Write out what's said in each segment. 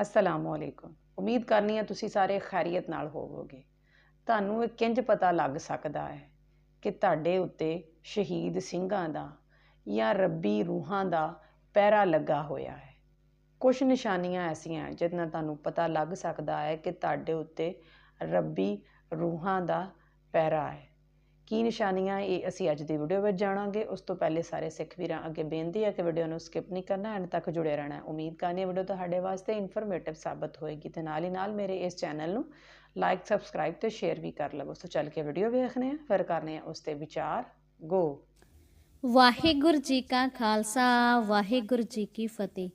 ਅਸਲਾਮੁ ਅਲੈਕੁਮ ਉਮੀਦ ਕਰਨੀ ਹੈ ਤੁਸੀਂ ਸਾਰੇ ਖੈਰੀਅਤ ਨਾਲ ਹੋਵੋਗੇ। ਤੁਹਾਨੂੰ ਇਹ ਕਿੰਜ ਪਤਾ ਲੱਗ ਸਕਦਾ ਹੈ ਕਿ ਤੁਹਾਡੇ ਉੱਤੇ ਸ਼ਹੀਦ ਸਿੰਘਾਂ ਦਾ ਜਾਂ ਰੱਬੀ ਰੂਹਾਂ ਦਾ ਪਹਿਰਾ ਲੱਗਾ ਹੋਇਆ ਹੈ? ਕੁਝ ਨਿਸ਼ਾਨੀਆਂ ਐਸੀਆਂ ਹੈ ਤੁਹਾਨੂੰ ਪਤਾ ਲੱਗ ਸਕਦਾ ਹੈ ਕਿ ਤੁਹਾਡੇ ਉੱਤੇ ਰੱਬੀ ਰੂਹਾਂ ਦਾ ਪਹਿਰਾ ਹੈ। ਕੀ ਨਿਸ਼ਾਨੀਆਂ ਇਹ ਅਸੀਂ ਅੱਜ ਦੀ ਵੀਡੀਓ ਵਿੱਚ ਜਾਣਾਂਗੇ। ਉਸ ਤੋਂ ਪਹਿਲੇ ਸਾਰੇ ਸਿੱਖ ਵੀਰਾਂ ਅੱਗੇ ਬੇਨਤੀ ਹੈ ਕਿ ਵੀਡੀਓ ਨੂੰ ਸਕਿਪ ਨਹੀਂ ਕਰਨਾ, ਐਂਡ ਤੱਕ ਜੁੜੇ ਰਹਿਣਾ। ਉਮੀਦ ਕਰਨੀ ਵੀਡੀਓ ਤੁਹਾਡੇ ਵਾਸਤੇ ਇਨਫੋਰਮੇਟਿਵ ਸਾਬਤ ਹੋਏਗੀ ਤੇ ਨਾਲ ਹੀ ਨਾਲ ਮੇਰੇ ਇਸ ਚੈਨਲ ਨੂੰ ਲਾਈਕ ਸਬਸਕ੍ਰਾਈਬ ਤੇ ਸ਼ੇਅਰ ਵੀ ਕਰ ਲਵੋ। ਸੋ ਚੱਲ ਕੇ ਵੀਡੀਓ ਵੇਖਨੇ ਆ ਫਿਰ ਕਰਨੇ ਆ ਉਸ ਤੇ ਵਿਚਾਰ। ਗੋ ਵਾਹਿਗੁਰੂ ਜੀ ਕਾ ਖਾਲਸਾ, ਵਾਹਿਗੁਰੂ ਜੀ ਕੀ ਫਤਿਹ।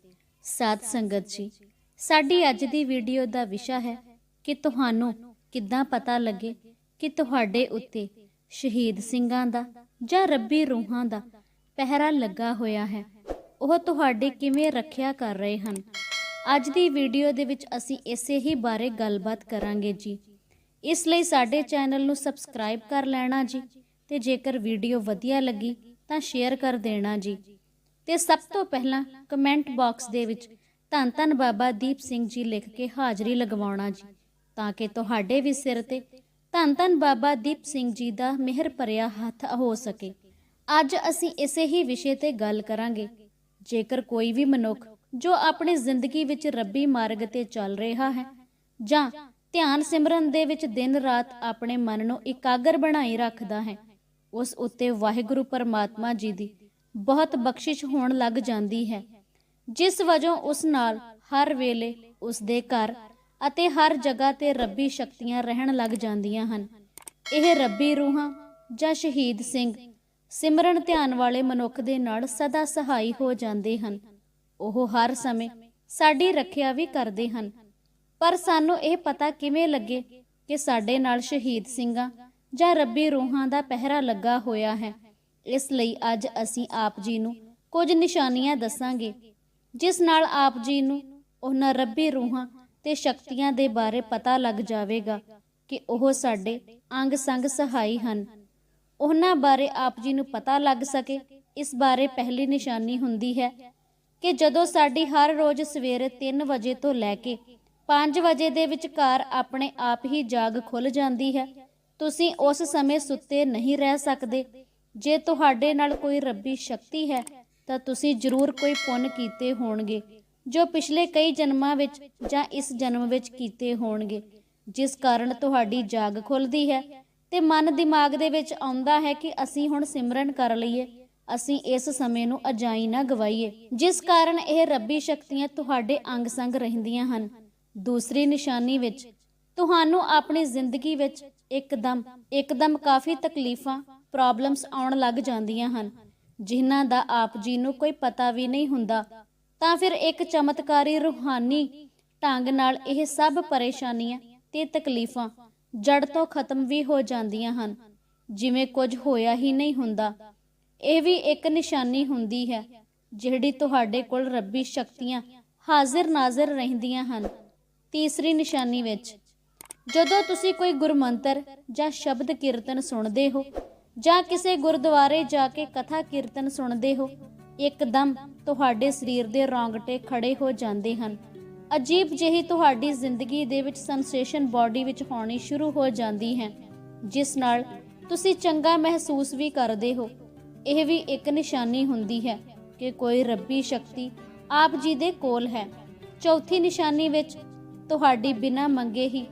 ਸਾਧ ਸੰਗਤ ਜੀ, ਸਾਡੀ ਅੱਜ ਦੀ ਵੀਡੀਓ ਦਾ ਵਿਸ਼ਾ ਹੈ ਕਿ ਤੁਹਾਨੂੰ ਕਿੱਦਾਂ ਪਤਾ ਲੱਗੇ ਕਿ ਤੁਹਾਡੇ ਉੱਤੇ ਸ਼ਹੀਦ ਸਿੰਘਾਂ ਦਾ ਜਾਂ ਰੱਬੀ ਰੂਹਾਂ ਦਾ ਪਹਿਰਾ ਲੱਗਾ ਹੋਇਆ ਹੈ। ਉਹ ਤੁਹਾਡੀ ਕਿਵੇਂ ਰੱਖਿਆ ਕਰ ਰਹੇ ਹਨ? ਅੱਜ ਦੀ ਵੀਡੀਓ ਦੇ ਵਿੱਚ ਅਸੀਂ ਇਸੇ ਹੀ ਬਾਰੇ ਗੱਲਬਾਤ ਕਰਾਂਗੇ ਜੀ। ਇਸ ਲਈ ਸਾਡੇ ਚੈਨਲ ਨੂੰ ਸਬਸਕ੍ਰਾਈਬ ਕਰ ਲੈਣਾ ਜੀ ਤੇ ਜੇਕਰ ਵੀਡੀਓ ਵਧੀਆ ਲੱਗੀ ਤਾਂ ਸ਼ੇਅਰ ਕਰ ਦੇਣਾ ਜੀ। ਤੇ ਸਭ ਤੋਂ ਪਹਿਲਾਂ ਕਮੈਂਟ ਬਾਕਸ ਦੇ ਵਿੱਚ ਧੰਨ ਧੰਨ ਬਾਬਾ ਦੀਪ ਸਿੰਘ ਜੀ ਲਿਖ ਕੇ ਹਾਜ਼ਰੀ ਲਗਵਾਉਣਾ ਜੀ, ਤਾਂ ਕਿ ਤੁਹਾਡੇ ਵੀ ਸਿਰ ਤੇ ਧੰਨ ਧੰਨ ਬਾਬਾ ਦੀਪ ਸਿੰਘ ਜੀ ਦਾ ਮਿਹਰ ਭਰਿਆ ਹੱਥ ਹੋ ਸਕੇ। ਅੱਜ ਅਸੀਂ ਇਸੇ ਹੀ ਵਿਸ਼ੇ ਤੇ ਗੱਲ ਕਰਾਂਗੇ। ਜੇਕਰ ਕੋਈ ਵੀ ਮਨੁੱਖ ਜੋ ਆਪਣੀ ਜ਼ਿੰਦਗੀ ਵਿੱਚ ਰੱਬੀ ਮਾਰਗ ਤੇ ਚੱਲ ਰਿਹਾ ਹੈ ਜਾਂ ਧਿਆਨ ਸਿਮਰਨ ਦੇ ਵਿੱਚ ਦਿਨ ਰਾਤ ਆਪਣੇ ਮਨ ਨੂੰ ਇਕਾਗਰ ਬਣਾਈ ਰੱਖਦਾ ਹੈ, ਉਸ ਉੱਤੇ ਵਾਹਿਗੁਰੂ ਪਰਮਾਤਮਾ ਜੀ ਦੀ ਬਹੁਤ ਬਖਸ਼ਿਸ਼ ਹੋਣ ਲੱਗ ਜਾਂਦੀ ਹੈ। ਜਿਸ ਵਜੋਂ ਉਸ ਨਾਲ ਹਰ ਵੇਲੇ ਉਸ ਦੇ ਘਰ ਅਤੇ ਹਰ ਜਗ੍ਹਾ ਤੇ ਰੱਬੀ ਸ਼ਕਤੀਆਂ ਰਹਿਣ ਲੱਗ ਜਾਂਦੀਆਂ ਹਨ। ਇਹ ਰੱਬੀ ਰੂਹਾਂ ਜਾਂ ਸ਼ਹੀਦ ਸਿੰਘ ਸਿਮਰਨ ਧਿਆਨ ਵਾਲੇ ਮਨੁੱਖ ਦੇ ਨਾਲ ਸਦਾ ਸਹਾਈ ਹੋ ਜਾਂਦੇ ਹਨ। ਉਹ ਹਰ ਸਮੇਂ ਸਾਡੀ ਰੱਖਿਆ ਵੀ ਕਰਦੇ ਹਨ। ਪਰ ਸਾਨੂੰ ਇਹ ਪਤਾ ਕਿਵੇਂ ਲੱਗੇ ਕਿ ਸਾਡੇ ਨਾਲ ਸ਼ਹੀਦ ਸਿੰਘਾਂ ਜਾਂ ਰੱਬੀ ਰੂਹਾਂ ਦਾ ਪਹਿਰਾ ਲੱਗਾ ਹੋਇਆ ਹੈ। ਇਸ ਲਈ ਅੱਜ ਅਸੀਂ ਆਪ ਜੀ ਨੂੰ ਕੁਝ ਨਿਸ਼ਾਨੀਆਂ ਦੱਸਾਂਗੇ, ਜਿਸ ਨਾਲ ਆਪ ਜੀ ਨੂੰ ਉਹਨਾਂ ਰੱਬੀ ਰੂਹਾਂ ਤੇ ਸ਼ਕਤੀਆਂ ਦੇ ਬਾਰੇ ਪਤਾ ਲੱਗ ਜਾਵੇਗਾ ਕਿ ਉਹ ਸਾਡੇ ਅੰਗ ਸੰਗ ਸਹਾਈ ਹਨ। ਉਹਨਾਂ ਬਾਰੇ ਆਪ ਜੀ ਨੂੰ ਪਤਾ ਲੱਗ ਸਕੇ। ਇਸ ਬਾਰੇ ਪਹਿਲੀ ਨਿਸ਼ਾਨੀ ਹੁੰਦੀ ਹੈ ਕਿ ਜਦੋਂ ਸਾਡੀ ਹਰ ਰੋਜ਼ ਸਵੇਰੇ 3 ਵਜੇ ਤੋਂ ਲੈ ਕੇ 5 ਵਜੇ ਦੇ ਵਿਚਕਾਰ ਆਪਣੇ ਆਪ ਹੀ ਜਾਗ ਖੁੱਲ ਜਾਂਦੀ ਹੈ, ਤੁਸੀਂ ਉਸ ਸਮੇਂ ਸੁੱਤੇ ਨਹੀਂ ਰਹਿ ਸਕਦੇ। ਜੇ ਤੁਹਾਡੇ ਨਾਲ ਕੋਈ ਰੱਬੀ ਸ਼ਕਤੀ ਹੈ, ਤਾਂ ਤੁਸੀਂ ਜ਼ਰੂਰ ਕੋਈ ਪੁੰਨ ਕੀਤੇ ਹੋਣਗੇ। ਜੋ ਪਿਛਲੇ ਕਈ ਜਨਮਾਂ ਵਿੱਚ ਜਾਂ ਇਸ ਜਨਮ ਵਿੱਚ ਕੀਤੇ ਹੋਣਗੇ, ਜਿਸ ਕਾਰਨ ਤੁਹਾਡੀ ਜਾਗ ਖੁੱਲਦੀ ਹੈ ਤੇ ਮਨ ਦਿਮਾਗ ਦੇ ਵਿੱਚ ਆਉਂਦਾ ਹੈ ਕਿ ਅਸੀਂ ਹੁਣ ਸਿਮਰਨ ਕਰ ਲਈਏ, ਅਸੀਂ ਇਸ ਸਮੇਂ ਨੂੰ ਅਜਾਈ ਨਾ ਗਵਾਈਏ, ਜਿਸ ਕਾਰਨ ਇਹ ਰੱਬੀ ਸ਼ਕਤੀਆਂ ਤੁਹਾਡੇ ਅੰਗ ਸੰਗ ਰਹਿੰਦੀਆਂ ਹਨ। ਦੂਸਰੀ ਨਿਸ਼ਾਨੀ ਵਿੱਚ, ਤੁਹਾਨੂੰ ਆਪਣੀ ਜ਼ਿੰਦਗੀ ਵਿੱਚ ਇੱਕਦਮ ਇੱਕਦਮ ਕਾਫੀ ਤਕਲੀਫਾਂ ਪ੍ਰੋਬਲਮਸ ਆਉਣ ਲੱਗ ਜਾਂਦੀਆਂ ਹਨ, ਜਿਨ੍ਹਾਂ ਦਾ ਆਪ ਜੀ ਨੂੰ ਕੋਈ ਪਤਾ ਵੀ ਨਹੀਂ ਹੁੰਦਾ ਤਾਂ ਫਿਰ ਇੱਕ ਚਮਤਕਾਰੀ ਰੂਹਾਨੀ ਢੰਗ ਨਾਲ ਇਹ ਸਭ ਪਰੇਸ਼ਾਨੀਆਂ ਤੇ ਤਕਲੀਫਾਂ ਜੜ ਤੋਂ ਖਤਮ ਵੀ ਹੋ ਜਾਂਦੀਆਂ ਹਨ। ਜਿਵੇਂ ਕੁਝ ਹੋਇਆ ਹੀ ਨਹੀਂ ਹੁੰਦਾ। ਇਹ ਵੀ ਇੱਕ ਨਿਸ਼ਾਨੀ ਹੁੰਦੀ ਹੈ, ਜਿਹੜੀ ਤੁਹਾਡੇ ਕੋਲ ਰੱਬੀ ਸ਼ਕਤੀਆਂ ਹਾਜ਼ਰ ਨਾਜ਼ਰ ਰਹਿੰਦੀਆਂ ਹਨ। ਤੀਸਰੀ ਨਿਸ਼ਾਨੀ ਵਿੱਚ, ਜਦੋਂ ਤੁਸੀਂ ਕੋਈ ਗੁਰਮੰਤਰ ਜਾਂ ਸ਼ਬਦ ਕੀਰਤਨ ਸੁਣਦੇ ਹੋ ਜਾਂ ਕਿਸੇ ਗੁਰਦੁਆਰੇ ਜਾ ਕੇ ਕਥਾ ਕੀਰਤਨ ਸੁਣਦੇ ਹੋ ਇੱਕਦਮ ਤੁਹਾਡੇ ਸਰੀਰ ਦੇ ਰੌਂਗਟੇ ਖੜੇ ਹੋ ਜਾਂਦੇ ਹਨ। ਅਜੀਬ ਜਿਹੀ ਤੁਹਾਡੀ ਜ਼ਿੰਦਗੀ ਦੇ ਵਿੱਚ ਸੈਂਸੇਸ਼ਨ ਬਾਡੀ ਵਿੱਚ ਹੋਣੀ ਸ਼ੁਰੂ ਹੋ ਜਾਂਦੀ ਹੈ, ਜਿਸ ਨਾਲ ਤੁਸੀਂ ਚੰਗਾ ਮਹਿਸੂਸ ਵੀ ਕਰਦੇ ਹੋ। ਇਹ ਵੀ ਇੱਕ ਨਿਸ਼ਾਨੀ ਹੁੰਦੀ ਹੈ ਕਿ ਕੋਈ ਰੱਬੀ ਸ਼ਕਤੀ ਆਪ ਜੀ ਦੇ ਕੋਲ ਹੈ। ਚੌਥੀ ਨਿਸ਼ਾਨੀ ਵਿੱਚ ਤੁਹਾਡੀ ਬਿਨਾਂ ਮੰਗੇ ਹੀ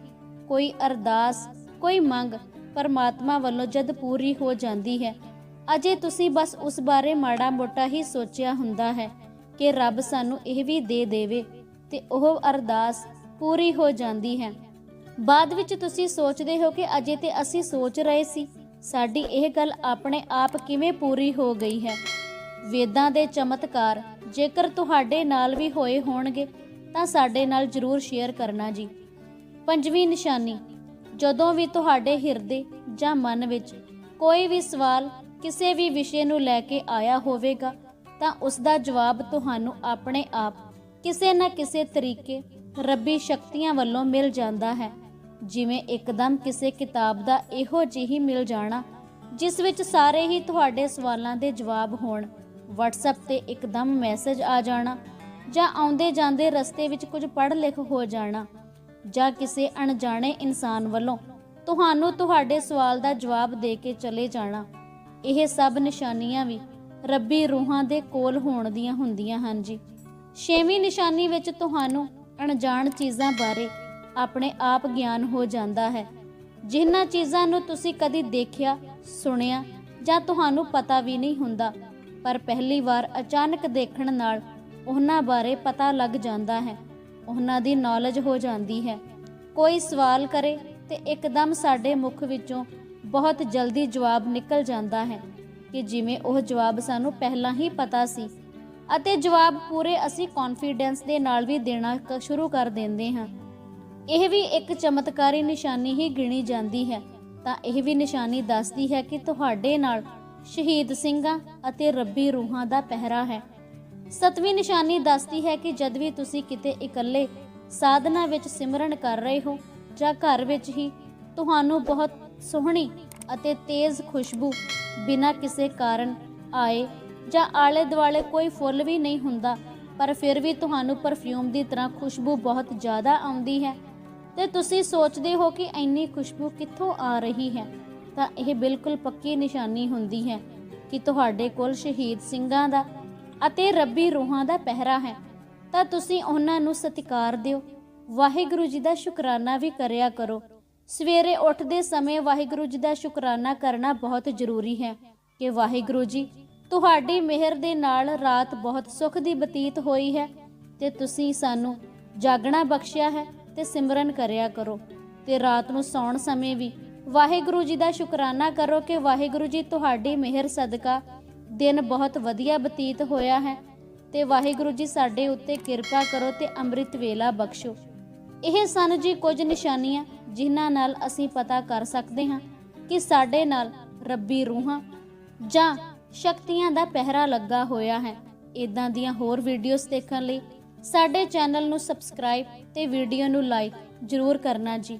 ਕੋਈ ਅਰਦਾਸ, ਕੋਈ ਮੰਗ ਪਰਮਾਤਮਾ ਵੱਲੋਂ ਜਦ ਪੂਰੀ ਹੋ ਜਾਂਦੀ ਹੈ ਅਜੇ ਤੁਸੀਂ ਬਸ ਉਸ ਬਾਰੇ ਮਾੜਾ ਮੋਟਾ ਹੀ ਸੋਚਿਆ ਹੁੰਦਾ ਹੈ ਕਿ ਰੱਬ ਸਾਨੂੰ ਇਹ ਵੀ ਦੇ ਦੇਵੇ ਤੇ ਉਹ ਅਰਦਾਸ ਪੂਰੀ ਹੋ ਜਾਂਦੀ ਹੈ। ਬਾਅਦ ਵਿੱਚ ਤੁਸੀਂ ਸੋਚਦੇ ਹੋ ਕਿ ਅਜੇ ਤੇ ਅਸੀਂ ਸੋਚ ਰਹੇ ਸੀ, ਸਾਡੀ ਇਹ ਗੱਲ ਆਪਣੇ ਆਪ ਕਿਵੇਂ ਪੂਰੀ ਹੋ ਗਈ ਹੈ? ਵੇਦਾਂ ਦੇ ਚਮਤਕਾਰ ਜੇਕਰ ਤੁਹਾਡੇ ਨਾਲ ਵੀ ਹੋਏ ਹੋਣਗੇ, ਤਾਂ ਸਾਡੇ ਨਾਲ ਜਰੂਰ ਸ਼ੇਅਰ ਕਰਨਾ ਜੀ। ਪੰਜਵੀਂ ਨਿਸ਼ਾਨੀ, ਜਦੋਂ ਵੀ ਤੁਹਾਡੇ ਹਿਰਦੇ ਜਾਂ ਮਨ ਵਿੱਚ ਕੋਈ ਵੀ ਸਵਾਲ ਕਿਸੇ ਵੀ ਵਿਸ਼ੇ ਨੂੰ ਲੈ ਕੇ ਆਇਆ ਹੋਵੇਗਾ, ਤਾਂ ਉਸ ਦਾ ਜਵਾਬ ਤੁਹਾਨੂੰ ਆਪਣੇ ਆਪ ਕਿਸੇ ਨਾ ਕਿਸੇ ਤਰੀਕੇ ਰੱਬੀ ਸ਼ਕਤੀਆਂ ਵੱਲੋਂ ਮਿਲ ਜਾਂਦਾ ਹੈ। ਜਿਵੇਂ ਇੱਕਦਮ ਕਿਸੇ ਕਿਤਾਬ ਦਾ ਇਹੋ ਜਿਹੀ ਮਿਲ ਜਾਣਾ, ਜਿਸ ਵਿੱਚ ਸਾਰੇ ਹੀ ਤੁਹਾਡੇ ਸਵਾਲਾਂ ਦੇ ਜਵਾਬ ਹੋਣ, WhatsApp ਤੇ ਇੱਕਦਮ ਮੈਸੇਜ ਆ ਜਾਣਾ, ਜਾਂ ਆਉਂਦੇ ਜਾਂਦੇ ਰਸਤੇ ਵਿੱਚ ਕੁਝ ਪੜ੍ਹ ਲਿਖ ਹੋ ਜਾਣਾ, ਜਾਂ ਕਿਸੇ ਅਣਜਾਣੇ ਇਨਸਾਨ ਵੱਲੋਂ ਤੁਹਾਨੂੰ ਤੁਹਾਡੇ ਸਵਾਲ ਦਾ ਜਵਾਬ ਦੇ ਕੇ ਚਲੇ ਜਾਣਾ। ਇਹ ਸਭ ਨਿਸ਼ਾਨੀਆਂ ਵੀ ਰੱਬੀ ਰੂਹਾਂ ਦੇ ਕੋਲ ਹੋਣ ਦੀਆਂ ਹੁੰਦੀਆਂ ਹਨ ਜੀ। ਛੇਵੀਂ ਨਿਸ਼ਾਨੀ ਵਿੱਚ ਤੁਹਾਨੂੰ ਅਣਜਾਣ ਚੀਜ਼ਾਂ ਬਾਰੇ ਆਪਣੇ ਆਪ ਗਿਆਨ ਹੋ ਜਾਂਦਾ ਹੈ। ਜਿਨ੍ਹਾਂ ਚੀਜ਼ਾਂ ਨੂੰ ਤੁਸੀਂ ਕਦੀ ਦੇਖਿਆ, ਸੁਣਿਆ ਜਾਂ ਤੁਹਾਨੂੰ ਪਤਾ ਵੀ ਨਹੀਂ ਹੁੰਦਾ, ਪਰ ਪਹਿਲੀ ਵਾਰ ਅਚਾਨਕ ਦੇਖਣ ਨਾਲ ਉਹਨਾਂ ਬਾਰੇ ਪਤਾ ਲੱਗ ਜਾਂਦਾ ਹੈ। ਉਹਨਾਂ ਦੀ ਨੌਲੇਜ ਹੋ ਜਾਂਦੀ ਹੈ। ਕੋਈ ਸਵਾਲ ਕਰੇ ਤੇ ਇੱਕਦਮ ਸਾਡੇ ਮੁਖ ਵਿੱਚੋਂ ਬਹੁਤ ਜਲਦੀ ਜਵਾਬ ਨਿਕਲ ਜਾਂਦਾ ਹੈ ਕਿ ਜਿਵੇਂ ਉਹ ਜਵਾਬ ਸਾਨੂੰ ਪਹਿਲਾਂ ਹੀ ਪਤਾ ਸੀ ਅਤੇ ਜਵਾਬ ਪੂਰੇ ਅਸੀਂ ਕੌਨਫੀਡੈਂਸ ਦੇ ਨਾਲ ਵੀ ਦੇਣਾ ਸ਼ੁਰੂ ਕਰ ਦਿੰਦੇ ਹਾਂ। ਇਹ ਵੀ ਇੱਕ ਚਮਤਕਾਰੀ ਨਿਸ਼ਾਨੀ ਹੀ ਗਿਣੀ ਜਾਂਦੀ ਹੈ। ਤਾਂ ਇਹ ਵੀ ਨਿਸ਼ਾਨੀ ਦੱਸਦੀ ਹੈ ਕਿ ਤੁਹਾਡੇ ਨਾਲ ਸ਼ਹੀਦ ਸਿੰਘਾਂ ਅਤੇ ਰੱਬੀ ਰੂਹਾਂ ਦਾ ਪਹਿਰਾ ਹੈ। ਸਤਵੀਂ ਨਿਸ਼ਾਨੀ ਦੱਸਦੀ ਹੈ ਕਿ ਜਦ ਵੀ ਤੁਸੀਂ ਕਿਤੇ ਇਕੱਲੇ ਸਾਧਨਾ ਵਿੱਚ ਸਿਮਰਨ ਕਰ ਰਹੇ ਹੋ ਜਾਂ ਘਰ ਵਿੱਚ ਹੀ ਤੁਹਾਨੂੰ ਬਹੁਤ ਸੋਹਣੀ ਅਤੇ ਤੇਜ਼ ਖੁਸ਼ਬੂ ਬਿਨਾਂ ਕਿਸੇ ਕਾਰਨ ਆਏ ਜਾਂ ਆਲੇ ਦੁਆਲੇ ਕੋਈ ਫੁੱਲ ਵੀ ਨਹੀਂ ਹੁੰਦਾ, ਪਰ ਫਿਰ ਵੀ ਤੁਹਾਨੂੰ ਪਰਫਿਊਮ ਦੀ ਤਰ੍ਹਾਂ ਖੁਸ਼ਬੂ ਬਹੁਤ ਜ਼ਿਆਦਾ ਆਉਂਦੀ ਹੈ। ਤੇ ਤੁਸੀਂ ਸੋਚਦੇ ਹੋ ਕਿ ਇੰਨੀ ਖੁਸ਼ਬੂ ਕਿੱਥੋਂ ਆ ਰਹੀ ਹੈ? ਤਾਂ ਇਹ ਬਿਲਕੁਲ ਪੱਕੀ ਨਿਸ਼ਾਨੀ ਹੁੰਦੀ ਹੈ ਕਿ ਤੁਹਾਡੇ ਕੋਲ ਸ਼ਹੀਦ ਸਿੰਘਾਂ ਦਾ ਅਤੇ ਰੱਬੀ ਰੂਹਾਂ ਦਾ ਪਹਿਰਾ ਹੈ। ਤਾਂ ਤੁਸੀਂ ਉਹਨਾਂ ਨੂੰ ਸਤਿਕਾਰ ਦਿਓ। ਵਾਹਿਗੁਰੂ ਜੀ ਦਾ ਸ਼ੁਕਰਾਨਾ ਵੀ ਕਰਿਆ ਕਰੋ। ਸਵੇਰੇ ਉੱਠਦੇ ਸਮੇਂ ਵਾਹਿਗੁਰੂ ਜੀ ਦਾ ਸ਼ੁਕਰਾਨਾ ਕਰਨਾ ਬਹੁਤ ਜ਼ਰੂਰੀ ਹੈ ਕਿ ਵਾਹਿਗੁਰੂ ਜੀ, ਤੁਹਾਡੀ ਮਿਹਰ ਦੇ ਨਾਲ ਰਾਤ ਬਹੁਤ ਸੁਖ ਦੀ ਬਤੀਤ ਹੋਈ ਹੈ ਤੇ ਤੁਸੀਂ ਸਾਨੂੰ ਜਾਗਣਾ ਬਖਸ਼ਿਆ ਹੈ ਤੇ ਸਿਮਰਨ ਕਰਿਆ ਕਰੋ ਤੇ ਰਾਤ ਨੂੰ ਸੌਣ ਸਮੇਂ ਵੀ ਵਾਹਿਗੁਰੂ ਜੀ ਦਾ ਸ਼ੁਕਰਾਨਾ ਕਰੋ ਕਿ ਵਾਹਿਗੁਰੂ ਜੀ, ਤੁਹਾਡੀ ਮਿਹਰ ਸਦਕਾ ਦਿਨ ਬਹੁਤ ਵਧੀਆ ਬਤੀਤ ਹੋਇਆ ਹੈ ਤੇ ਵਾਹਿਗੁਰੂ ਜੀ, ਸਾਡੇ ਉੱਤੇ ਕਿਰਪਾ ਕਰੋ ਤੇ ਅੰਮ੍ਰਿਤ ਵੇਲਾ ਬਖਸ਼ੋ। ਇਹ ਸਨ ਜੀ ਕੁਝ ਨਿਸ਼ਾਨੀਆਂ ਜਿਨ੍ਹਾਂ ਨਾਲ ਅਸੀਂ ਪਤਾ ਕਰ ਸਕਦੇ ਹਾਂ ਕਿ ਸਾਡੇ ਨਾਲ ਰੱਬੀ ਰੂਹਾਂ ਜਾਂ ਸ਼ਕਤੀਆਂ ਦਾ ਪਹਿਰਾ ਲੱਗਾ ਹੋਇਆ ਹੈ। ਇਦਾਂ ਦੀਆਂ ਹੋਰ ਵੀਡੀਓਜ਼ ਦੇਖਣ ਲਈ ਸਾਡੇ ਚੈਨਲ ਨੂੰ ਸਬਸਕ੍ਰਾਈਬ ਤੇ ਵੀਡੀਓ ਨੂੰ ਲਾਈਕ ਜ਼ਰੂਰ ਕਰਨਾ ਜੀ।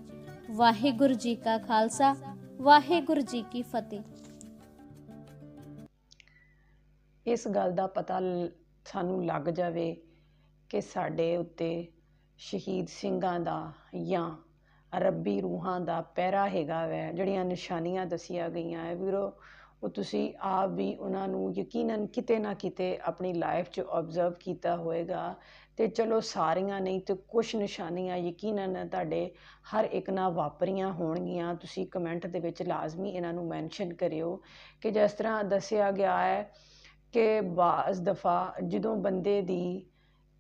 ਵਾਹਿਗੁਰੂ ਜੀ ਕਾ ਖਾਲਸਾ, ਵਾਹਿਗੁਰੂ ਜੀ ਕੀ ਫਤਿਹ। ਇਸ ਗੱਲ ਦਾ ਪਤਾ ਸਾਨੂੰ ਲੱਗ ਜਾਵੇ ਕਿ ਸਾਡੇ ਉੱਤੇ ਸ਼ਹੀਦ ਸਿੰਘਾਂ ਦਾ ਜਾਂ ਰੱਬੀ ਰੂਹਾਂ ਦਾ ਪਹਿਰਾ ਹੈਗਾ ਵੈ, ਜਿਹੜੀਆਂ ਨਿਸ਼ਾਨੀਆਂ ਦੱਸੀਆਂ ਗਈਆਂ ਹੈ ਵੀਰੋ, ਉਹ ਤੁਸੀਂ ਆਪ ਵੀ ਉਹਨਾਂ ਨੂੰ ਯਕੀਨਨ ਕਿਤੇ ਨਾ ਕਿਤੇ ਆਪਣੀ ਲਾਈਫ 'ਚ ਓਬਜ਼ਰਵ ਕੀਤਾ ਹੋਏਗਾ। ਅਤੇ ਚਲੋ ਸਾਰੀਆਂ ਨਹੀਂ ਤਾਂ ਕੁਛ ਨਿਸ਼ਾਨੀਆਂ ਯਕੀਨਨ ਤੁਹਾਡੇ ਹਰ ਇੱਕ ਨਾਲ ਵਾਪਰੀਆਂ ਹੋਣਗੀਆਂ। ਤੁਸੀਂ ਕਮੈਂਟ ਦੇ ਵਿੱਚ ਲਾਜ਼ਮੀ ਇਹਨਾਂ ਨੂੰ ਮੈਂਸ਼ਨ ਕਰਿਓ ਕਿ ਜਿਸ ਤਰ੍ਹਾਂ ਦੱਸਿਆ ਗਿਆ ਹੈ ਕਿ ਬਾਜ਼ ਦਫਾ ਜਦੋਂ ਬੰਦੇ ਦੀ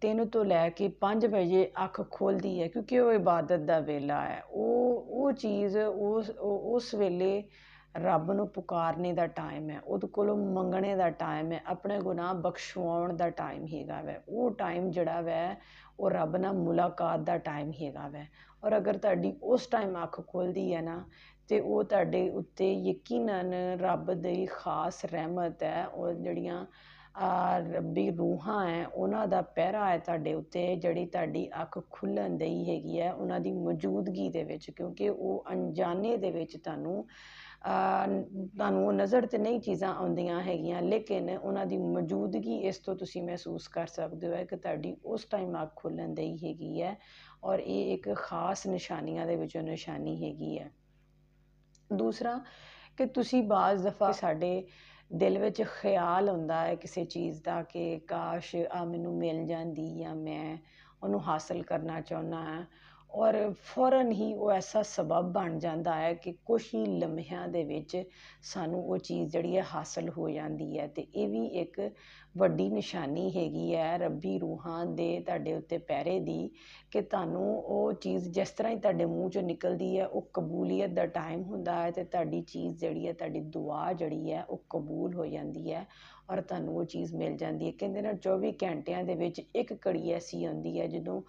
ਤਿੰਨ ਤੋਂ ਲੈ ਕੇ ਪੰਜ ਵਜੇ ਅੱਖ ਖੁੱਲਦੀ ਹੈ, ਕਿਉਂਕਿ ਉਹ ਇਬਾਦਤ ਦਾ ਵੇਲਾ ਹੈ। ਉਹ ਉਹ ਚੀਜ਼ ਉਸ ਉਹ- ਉਸ ਵੇਲੇ ਰੱਬ ਨੂੰ ਪੁਕਾਰਨੇ ਦਾ ਟਾਈਮ ਹੈ। ਉਹਦੇ ਕੋਲੋਂ ਮੰਗਣੇ ਦਾ ਟਾਈਮ ਹੈ। ਆਪਣੇ ਗੁਨਾਹ ਬਖਸ਼ਵਾਉਣ ਦਾ ਟਾਈਮ ਹੈਗਾ ਵੈ। ਉਹ ਟਾਈਮ ਜਿਹੜਾ ਵੈ, ਉਹ ਰੱਬ ਨਾਲ ਮੁਲਾਕਾਤ ਦਾ ਟਾਈਮ ਹੈਗਾ ਵੈ। ਔਰ ਅਗਰ ਤੁਹਾਡੀ ਉਸ ਟਾਈਮ ਅੱਖ ਖੁੱਲਦੀ ਹੈ ਨਾ, ਤੇ ਉਹ ਤੁਹਾਡੇ ਉੱਤੇ ਯਕੀਨਨ ਰੱਬ ਦੀ ਖਾਸ ਰਹਿਮਤ ਹੈ। ਉਹ ਜਿਹੜੀਆਂ ਰੱਬੀ ਰੂਹਾਂ ਹੈ, ਉਹਨਾਂ ਦਾ ਪਹਿਰਾ ਹੈ ਤੁਹਾਡੇ ਉੱਤੇ, ਜਿਹੜੀ ਤੁਹਾਡੀ ਅੱਖ ਖੁੱਲ੍ਹਣ ਦਈ ਹੈਗੀ ਹੈ, ਉਹਨਾਂ ਦੀ ਮੌਜੂਦਗੀ ਦੇ ਵਿੱਚ, ਕਿਉਂਕਿ ਉਹ ਅਣਜਾਣੇ ਦੇ ਵਿੱਚ ਤੁਹਾਨੂੰ ਤੁਹਾਨੂੰ ਉਹ ਨਜ਼ਰ ਤੇ ਨਹੀਂ ਚੀਜ਼ਾਂ ਆਉਂਦੀਆਂ ਹੈਗੀਆਂ, ਲੇਕਿਨ ਉਹਨਾਂ ਦੀ ਮੌਜੂਦਗੀ ਇਸ ਤੋਂ ਤੁਸੀਂ ਮਹਿਸੂਸ ਕਰ ਸਕਦੇ ਹੋ ਕਿ ਤੁਹਾਡੀ ਉਸ ਟਾਈਮ ਅੱਖ ਖੁੱਲ੍ਹਣ ਦਈ ਹੈਗੀ ਹੈ, ਔਰ ਇਹ ਇੱਕ ਖਾਸ ਨਿਸ਼ਾਨੀਆਂ ਦੇ ਵਿੱਚੋਂ ਨਿਸ਼ਾਨੀ ਹੈਗੀ ਹੈ। ਦੂਸਰਾ, ਕਿ ਤੁਸੀਂ ਬਾਜ਼ ਦਫਾ ਸਾਡੇ ਦਿਲ ਵਿੱਚ ਖਿਆਲ ਆਉਂਦਾ ਹੈ ਕਿਸੇ ਚੀਜ਼ ਦਾ ਕਿ ਕਾਸ਼ ਆਹ ਮੈਨੂੰ ਮਿਲ ਜਾਂਦੀ ਜਾਂ ਮੈਂ ਉਹਨੂੰ ਹਾਸਲ ਕਰਨਾ ਚਾਹੁੰਦਾ ਹਾਂ। ਔਰ ਫੌਰਨ ਹੀ ਉਹ ਐਸਾ ਸਬਬ ਬਣ ਜਾਂਦਾ ਹੈ ਕਿ ਕੁਛ ਹੀ ਲਮਹਿਆਂ ਦੇ ਵਿੱਚ ਸਾਨੂੰ ਉਹ ਚੀਜ਼ ਜਿਹੜੀ ਹੈ ਹਾਸਲ ਹੋ ਜਾਂਦੀ ਹੈ ਅਤੇ ਇਹ ਵੀ ਇੱਕ ਵੱਡੀ ਨਿਸ਼ਾਨੀ ਹੈਗੀ ਹੈ ਰੱਬੀ ਰੂਹਾਂ ਦੇ ਤੁਹਾਡੇ ਉੱਤੇ ਪਹਿਰੇ ਦੀ ਕਿ ਤੁਹਾਨੂੰ ਉਹ ਚੀਜ਼ ਜਿਸ ਤਰ੍ਹਾਂ ਹੀ ਤੁਹਾਡੇ ਮੂੰਹ ਚੋਂ ਨਿਕਲਦੀ ਹੈ, ਉਹ ਕਬੂਲੀਅਤ ਦਾ ਟਾਈਮ ਹੁੰਦਾ ਹੈ ਅਤੇ ਤੁਹਾਡੀ ਚੀਜ਼ ਜਿਹੜੀ ਹੈ, ਤੁਹਾਡੀ ਦੁਆ ਜਿਹੜੀ ਹੈ, ਉਹ ਕਬੂਲ ਹੋ ਜਾਂਦੀ ਹੈ ਔਰ ਤੁਹਾਨੂੰ ਉਹ ਚੀਜ਼ ਮਿਲ ਜਾਂਦੀ ਹੈ। ਕਹਿੰਦੇ ਨਾ 24 ਘੰਟਿਆਂ ਦੇ ਵਿੱਚ ਇੱਕ ਘੜੀ ਐਸੀ ਆਉਂਦੀ ਹੈ ਜਦੋਂ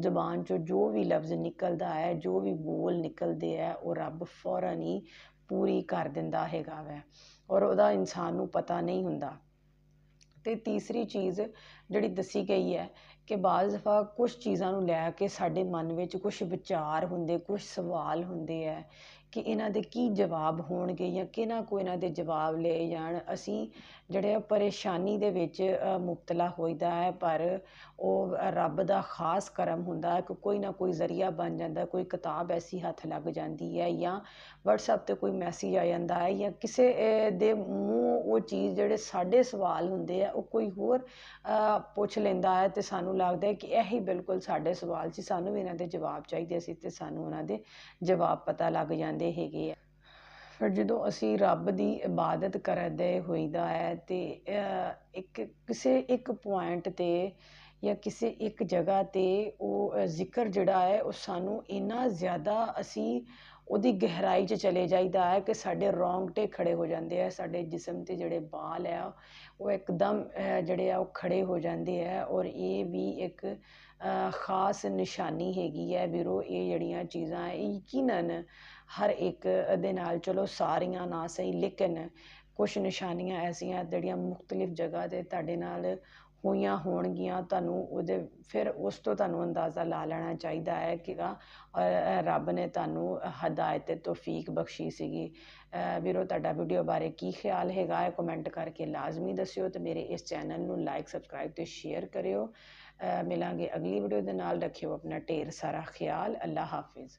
ਜ਼ਬਾਨ ਚੋਂ ਜੋ ਵੀ ਲਫ਼ਜ਼ ਨਿਕਲਦਾ ਹੈ, ਜੋ ਵੀ ਬੋਲ ਨਿਕਲਦੇ ਹੈ, ਉਹ ਰੱਬ ਫੌਰਨ ਹੀ ਪੂਰੀ ਕਰ ਦਿੰਦਾ ਹੈਗਾ ਵੈ ਔਰ ਉਹਦਾ ਇਨਸਾਨ ਨੂੰ ਪਤਾ ਨਹੀਂ ਹੁੰਦਾ। ਅਤੇ ਤੀਸਰੀ ਚੀਜ਼ ਜਿਹੜੀ ਦੱਸੀ ਗਈ ਹੈ ਕਿ ਬਾਜ਼ ਦਫਾ ਕੁਛ ਚੀਜ਼ਾਂ ਨੂੰ ਲੈ ਕੇ ਸਾਡੇ ਮਨ ਵਿੱਚ ਕੁਛ ਵਿਚਾਰ ਹੁੰਦੇ, ਕੁਛ ਸਵਾਲ ਹੁੰਦੇ ਹੈ। ਕਿ ਇਹਨਾਂ ਦੇ ਕੀ ਜਵਾਬ ਹੋਣਗੇ ਜਾਂ ਕਿਹਨਾਂ ਕੋ ਇਹਨਾਂ ਦੇ ਜਵਾਬ ਲਏ ਜਾਣ। ਅਸੀਂ ਜਿਹੜੇ ਆ ਪਰੇਸ਼ਾਨੀ ਦੇ ਵਿੱਚ ਮੁਬਤਲਾ ਹੋਈਦਾ ਹੈ, ਪਰ ਉਹ ਰੱਬ ਦਾ ਖਾਸ ਕਰਮ ਹੁੰਦਾ ਕਿ ਕੋਈ ਨਾ ਕੋਈ ਜ਼ਰੀਆ ਬਣ ਜਾਂਦਾ, ਕੋਈ ਕਿਤਾਬ ਐਸੀ ਹੱਥ ਲੱਗ ਜਾਂਦੀ ਹੈ ਜਾਂ ਵਟਸਐਪ ਤੇ ਕੋਈ ਮੈਸੇਜ ਆ ਜਾਂਦਾ ਹੈ ਜਾਂ ਕਿਸੇ ਦੇ ਮੂੰਹ ਉਹ ਚੀਜ਼ ਜਿਹੜੇ ਸਾਡੇ ਸਵਾਲ ਹੁੰਦੇ ਆ, ਉਹ ਕੋਈ ਹੋਰ ਪੁੱਛ ਲੈਂਦਾ ਹੈ ਤੇ ਸਾਨੂੰ ਲੱਗਦਾ ਕਿ ਇਹੀ ਬਿਲਕੁਲ ਸਾਡੇ ਸਵਾਲ ਸੀ, ਸਾਨੂੰ ਵੀ ਇਹਨਾਂ ਦੇ ਜਵਾਬ ਚਾਹੀਦੇ ਸੀ ਤੇ ਸਾਨੂੰ ਉਹਨਾਂ ਦੇ ਜਵਾਬ ਪਤਾ ਲੱਗ ਜਾਂਦੇ ਹੈਗੇ ਆ। ਫਿਰ ਜਦੋਂ ਅਸੀਂ ਰੱਬ ਦੀ ਇਬਾਦਤ ਕਰਦੇ ਹੋਈਦਾ ਹੈ ਤੇ ਇੱਕ ਕਿਸੇ ਇੱਕ ਪੁਆਇੰਟ ਤੇ ਜਾਂ ਕਿਸੇ ਇੱਕ ਜਗ੍ਹਾ ਤੇ ਉਹ ਜ਼ਿਕਰ ਜਿਹੜਾ ਹੈ ਉਹ ਸਾਨੂੰ ਇੰਨਾ ਜ਼ਿਆਦਾ ਅਸੀਂ ਉਹਦੀ ਗਹਿਰਾਈ 'ਚ ਚਲੇ ਜਾਈਦਾ ਹੈ ਕਿ ਸਾਡੇ ਰੌਂਗਟੇ ਖੜੇ ਹੋ ਜਾਂਦੇ ਆ ਸਾਡੇ ਜਿਸਮ ਤੇ ਜਿਹੜੇ ਬਾਲ ਆ ਉਹ ਇੱਕਦਮ ਜਿਹੜੇ ਆ ਉਹ ਖੜੇ ਹੋ ਜਾਂਦੇ ਆ ਔਰ ਇਹ ਵੀ ਇੱਕ ਖਾਸ ਨਿਸ਼ਾਨੀ ਹੈਗੀ ਹੈ। ਵੀਰੋ ਇਹ ਜਿਹੜੀਆਂ ਚੀਜ਼ਾਂ ਹੈ, ਯਕੀਨਨ ਹਰ ਇੱਕ ਦੇ ਨਾਲ ਚਲੋ ਸਾਰੀਆਂ ਨਾ ਸਹੀ, ਲੇਕਿਨ ਕੁਛ ਨਿਸ਼ਾਨੀਆਂ ਐਸੀਆਂ ਜਿਹੜੀਆਂ ਮੁਖਤਲਿਫ ਜਗ੍ਹਾ ਤੇ ਤੁਹਾਡੇ ਨਾਲ ਹੋਈਆਂ ਹੋਣਗੀਆਂ, ਤੁਹਾਨੂੰ ਉਹਦੇ ਫਿਰ ਉਸ ਤੋਂ ਤੁਹਾਨੂੰ ਅੰਦਾਜ਼ਾ ਲਾ ਲੈਣਾ ਚਾਹੀਦਾ ਹੈ ਕਿ ਰੱਬ ਨੇ ਤੁਹਾਨੂੰ ਹਦਾਇਤ ਤੇ ਤੌਫੀਕ ਬਖਸ਼ੀ ਸੀਗੀ। ਵੀਰੋ, ਤੁਹਾਡਾ ਵੀਡੀਓ ਬਾਰੇ ਕੀ ਖਿਆਲ ਹੈਗਾ ਹੈ ਕਮੈਂਟ ਕਰਕੇ ਲਾਜ਼ਮੀ ਦੱਸਿਓ ਤੇ ਮੇਰੇ ਇਸ ਚੈਨਲ ਨੂੰ ਲਾਈਕ ਸਬਸਕ੍ਰਾਈਬ ਤੇ ਸ਼ੇਅਰ ਕਰਿਓ। ਮਿਲਾਂਗੇ ਅਗਲੀ ਵੀਡੀਓ ਦੇ ਨਾਲ। ਰੱਖਿਓ ਆਪਣਾ ਢੇਰ ਸਾਰਾ ਖਿਆਲ। ਅੱਲਾ ਹਾਫਿਜ਼।